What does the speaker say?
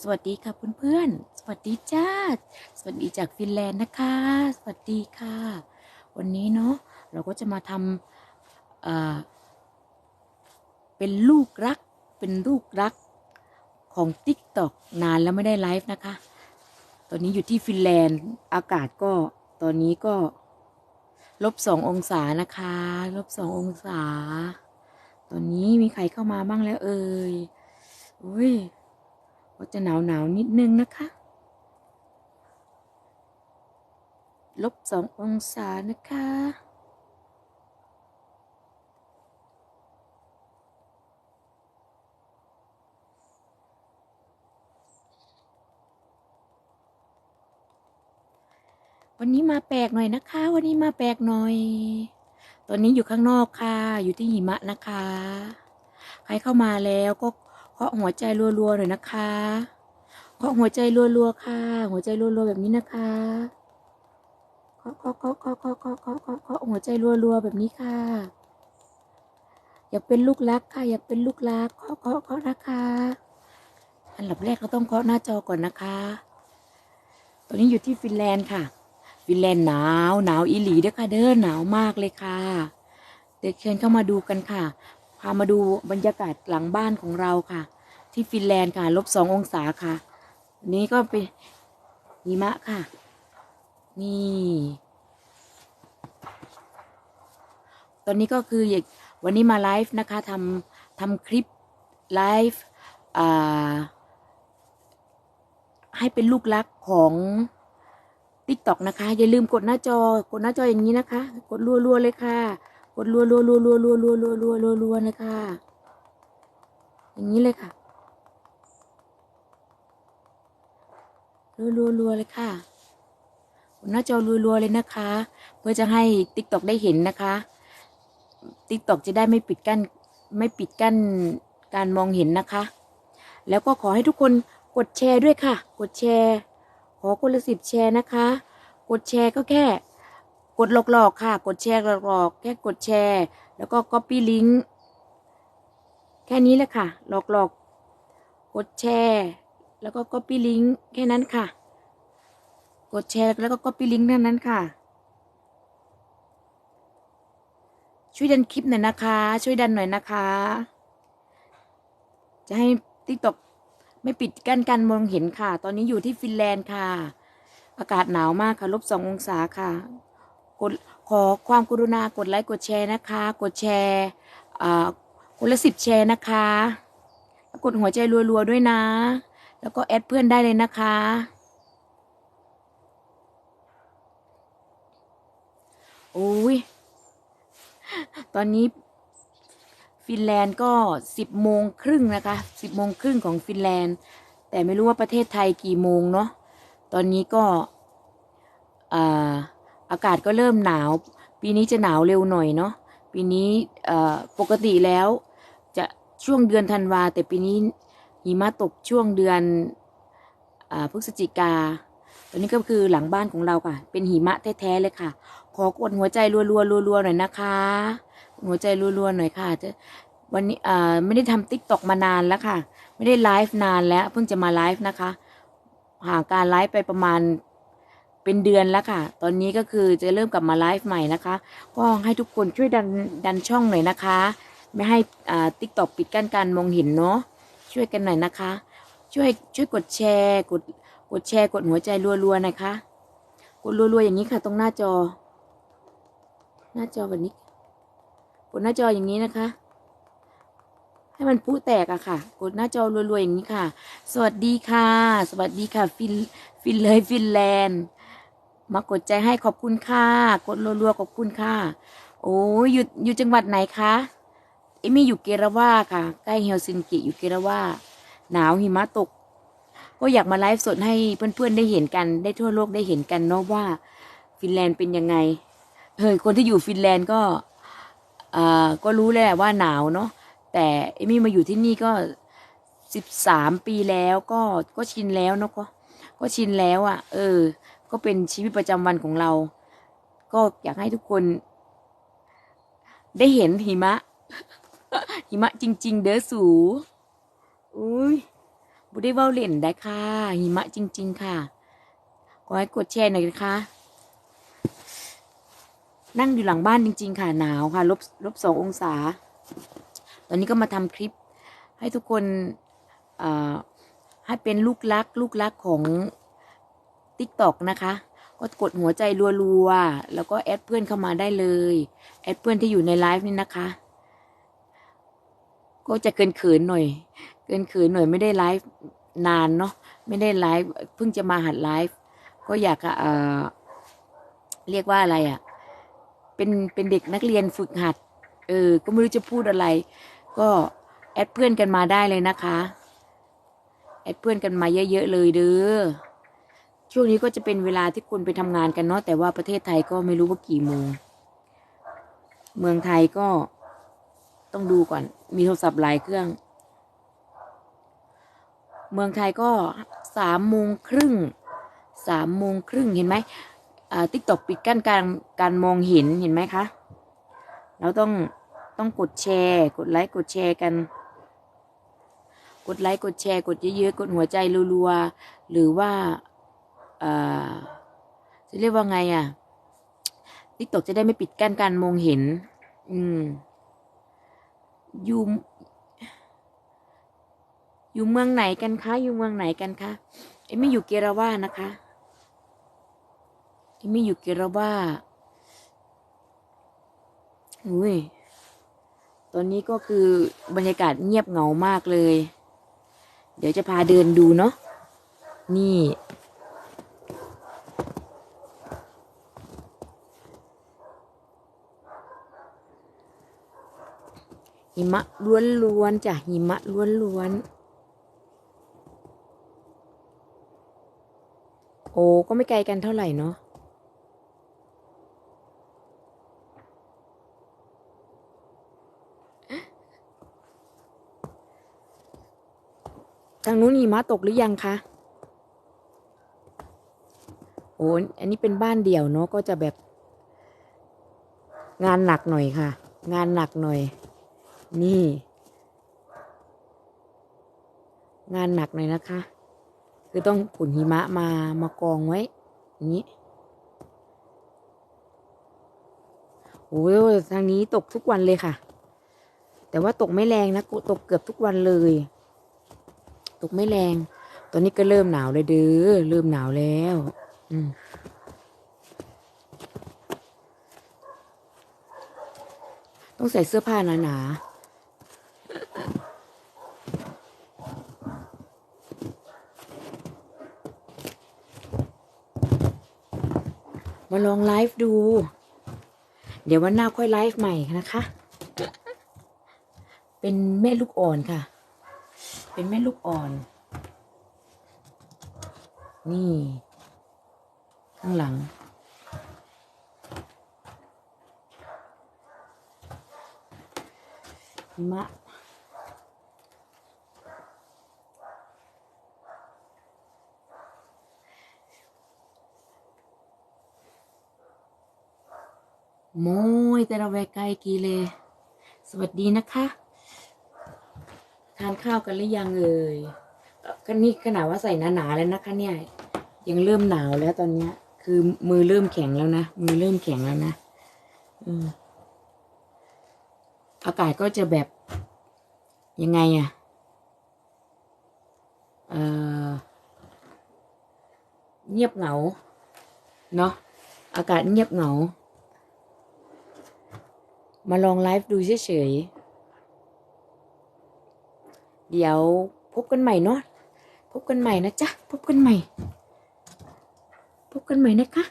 สวัสดีค่ะเพื่อนๆ สวัสดีจ้า สวัสดีจากฟินแลนด์นะคะ สวัสดีค่ะ วันนี้เนาะเราก็จะมาทำเอ่อเป็นลูกรัก เป็นลูกรักของ t ิ k t o k นานแล้วไม่ได้ไลฟ์นะคะ ตอนนี้อยู่ที่ฟินแลนด์ อากาศก็ตอนนี้ก็ลบสององศานะคะ ลบสององศา ตอนนี้มีใครเข้ามาบ้างแล้วเอ่ยอุ้ย ก็จะหนาวหนาวนิดนึงนะคะลบสององศานะคะ วันนี้มาแปลกหน่อยนะคะ วันนี้มาแปลกหน่อย ตอนนี้อยู่ข้างนอกค่ะ อยู่ที่หิมะนะคะ ใครเข้ามาแล้วก็ เคาะหัวใจรัวๆหน่อยนะคะเคาะหัวใจรัวๆค่ะ หัวใจรัวๆแบบนี้นะคะเคาะเคาะเคาะเคาะเคาะเคาะเคาะเคาะเคาะหัวใจรัวๆแบบนี้ค่ะ อยากเป็นลูกรักค่ะ อยากเป็นลูกรักเคาะเคาะเคาะนะคะอันดับแรกเราต้องเคาะหน้าจอก่อนนะคะตอนนี้อยู่ที่ฟินแลนด์ค่ะ ฟินแลนด์หนาวหนาวอีหลีเด้อค่ะเด้อหนาวมากเลยค่ะเด็กเชิญเข้ามาดูกันค่ะ พามาดูบรรยากาศหลังบ้านของเราค่ะ ที่ฟินแลนด์ค่ะลบสององศาค่ะ นี้ก็เป็นหิมะค่ะ นี่ ตอนนี้ก็คืออยากวันนี้มาไลฟ์นะคะทำทำคลิปไลฟ์ให้เป็นลูกรักของติ๊กต็อกนะคะ อย่าลืมกดหน้าจอกดหน้าจออย่างนี้นะคะ กดรัวๆเลยค่ะ กดรัวๆรัวๆรัวๆรัวๆรัวๆรัวๆรัวๆรัวๆรัวๆเลยค่ะ อย่างนี้เลยค่ะรัวๆรัวๆเลยค่ะหน้าจอรัวๆเลยนะคะ เพื่อจะให้ติ๊กต็อกได้เห็นนะคะติ๊กต็อกจะได้ไม่ปิดกั้นไม่ปิดกั้นการมองเห็นนะคะ แล้วก็ขอให้ทุกคนกดแชร์ด้วยค่ะ กดแชร์ ขอคนละสิบแชร์นะคะ กดแชร์ก็แค่ กดหลอกๆค่ะ กดแชร์หลอกๆแค่กดแชร์ แล้วก็ copy link แค่นี้แหละค่ะ หลอกๆ กดแชร์ แล้วก็ copy link แค่นั้นค่ะ กดแชร์แล้วก็ copy link เท่นั้นค่ะ ช่วยดันคลิปหน่อยนะคะ ช่วยดันหน่อยนะคะ จะให้ TikTok ไม่ปิดกั้นการมองเห็นค่ะ ตอนนี้อยู่ที่ฟินแลนด์ค่ะ อากาศหนาวมากค่ะลบสององศาค่ะ กดขอความกรุณากดไลค์กดแชร์นะคะ กดแชร์อ่าคนละสิบแชร์นะคะกดหัวใจรัวๆด้วยนะ แล้วก็แอดเพื่อนได้เลยนะคะ โอ้ย ตอนนี้ฟินแลนด์ก็สิบโมงครึ่งนะคะสิบโมงครึ่งของฟินแลนด์ แต่ไม่รู้ว่าประเทศไทยกี่โมงเนาะ ตอนนี้ก็อ่า อากาศก็เริ่มหนาว ปีนี้จะหนาวเร็วหน่อยเนาะปีนี้ปกติแล้วจะช่วงเดือนธันวา แต่ปีนี้หิมะตกช่วงเดือนอพฤศจิกาตอนนี้ก็คือหลังบ้านของเราค่ะ เป็นหิมะแท้ๆเลยค่ะ ขอกดหัวใจรัวๆรัวๆหน่อยนะคะ หัวใจรัวๆหน่อยค่ะจะวันนี้ไม่ได้ทำติ๊กตอกมานานแล้วค่ะ ไม่ได้ไลฟ์นานแล้ว เพิ่งจะมาไลฟ์นะคะห่างการไลฟ์ไปประมาณ เป็นเดือนแล้วค่ะ ตอนนี้ก็คือจะเริ่มกลับมาไลฟ์ใหม่นะคะ ก็ให้ทุกคนช่วยดันดันช่องหน่อยนะคะ ไม่ให้อ่าติ๊กตอกปิดกั้นการมองเห็นเนาะ ช่วยกันหน่อยนะคะ ช่วยช่วยกดแชร์ กดกดแชร์กดหัวใจรัวๆหน่อยค่ะ กดรัวๆอย่างนี้ค่ะ ตรงหน้าจอ หน้าจอแบบนี้ กดหน้าจออย่างนี้นะคะให้มันพุแตกอะค่ะ กดหน้าจอรัวๆอย่างนี้ค่ะ สวัสดีค่ะ สวัสดีค่ะ ฟิน ฟินเลยฟินแลนด์ มากดใจให้ขอบคุณค่ะ กดรัวๆขอบคุณค่ะ โอ้ยอยู่อยู่จังหวัดไหนคะเอมี่อยู่เกราว่าค่ะ ใกล้เฮลซินกิอยู่เกราว่าหนาวหิมะตก ก็อยากมาไลฟ์สดให้เพื่อนๆได้เห็นกัน ได้ทั่วโลกได้เห็นกันเนาะว่า ฟินแลนด์เป็นยังไงเฮ้ยคนที่อยู่ฟินแลนด์ก็อ่าก็รู้แหละว่าหนาวเนาะแต่เอมี่มาอยู่ที่นี่ก็สิบสามปีแล้วก็ก็ชินแล้วเนาะก็ก็ชินแล้วอะ่ะ เออ ก็เป็นชีวิตประจำวันของเรา ก็อยากให้ทุกคน ได้เห็นหิมะ หิมะจริง ๆ เด้อสูอุ้ยบุได้เว้าเล่นได้ค่ะ หิมะจริง ๆ ค่ะขอให้กดแชร์หน่อยนะคะ นั่งอยู่หลังบ้านจริง ๆ ค่ะ หนาวค่ะ ลบลบสององศา ตอนนี้ก็มาทำคลิป ให้ทุกคนอ่อให้เป็นลูกรัก ลูกรักของ ติ๊กตอกนะคะ ก็กดหัวใจรัวๆ แล้วก็แอดเพื่อนเข้ามาได้เลย แอดเพื่อนที่อยู่ในไลฟ์นี่นะคะ ก็จะเกินเขินๆหน่อย เกินเขินๆหน่อยไม่ได้ไลฟ์นานเนาะ ไม่ได้ไลฟ์เพิ่งจะมาหัดไลฟ์ ก็อยากเอ่อเรียกว่าอะไรอะ่ะ เป็นเป็นเด็กนักเรียนฝึกหัด เออ ก็ไม่รู้จะพูดอะไร ก็แอดเพื่อนกันมาได้เลยนะคะ แอดเพื่อนกันมาเยอะๆเลยเด้อ ช่วงนี้ก็จะเป็นเวลาที่คนไปทำงานกันเนาะแต่ว่าประเทศไทยก็ไม่รู้ว่ากี่โมง เมืองไทยก็ต้องดูก่อน มีโทรศัพท์หลายเครื่อง เมืองไทยก็สามโมงครึ่งสามโมงครึ่งเห็นไหมอ่าติ๊กตอกปิดกั้นการการมองเห็นเห็นไหมคะ เราต้องต้องกดแชร์ กดไลค์กดแชร์กัน กดไลค์กดแชร์ กดเยอะๆ กดหัวใจรัวๆ หรือว่า จะเรียกว่าไงอะติ๊กตอกจะได้ไม่ปิดกั้นการมองเห็น อืม อยู่ อยู่เมืองไหนกันคะ อยู่เมืองไหนกันคะเอมไม่อยู่เกราว่านะคะเอมไม่อยู่เกราว่าอุ้ย ตอนนี้ก็คือบรรยากาศเงียบเหงามากเลย เดี๋ยวจะพาเดินดูเนาะ นี่ มะล้วนๆจ้ะหิมะล้วนๆโอ้ก็ไม่ไกลกันเท่าไหร่เนาะทางนู้นหิมะตกหรือยังคะ โอ้อันนี้เป็นบ้านเดี่ยวเนาะ ก็จะแบบ งานหนักหน่อยค่ะ งานหนักหน่อย นี่ งานหนักหน่อยนะคะ คือต้องขุนหิมะมามากองไว้อย่างนี้โอ้ยทางนี้ตกทุกวันเลยค่ะ แต่ว่าตกไม่แรงนะตกเกือบทุกวันเลย ตกไม่แรง ตอนนี้ก็เริ่มหนาวเลยเด้อเริ่มหนาวแล้ว อืมต้องใส่เสื้อผ้าหนาๆ มาลองไลฟ์ดู เดี๋ยววันหน้าค่อยไลฟ์ใหม่นะคะ เป็นแม่ลูกอ่อนค่ะ เป็นแม่ลูกอ่อน นี่ ข้างหลัง หิมะ โมยแต่เราแวกไกลกีเลยสวัสดีนะคะ ทานข้าวกันหรือยังเอ่ยก็นี่ขนาดว่าใส่หนาๆแล้วนะคะ เนี่ย ยังเริ่มหนาวแล้วตอนเนี้ย คือมือเริ่มแข็งแล้วนะ มือเริ่มแข็งแล้วนะอืมอากาศก็จะแบบยังไงอะเอ่อเงียบเหงา เนาะอากาศเงียบเหงา มาลองไลฟ์ดูเฉยๆ เดี๋ยวพบกันใหม่เนาะ พบกันใหม่นะจ๊ะ พบกันใหม่ พบกันใหม่นะคะ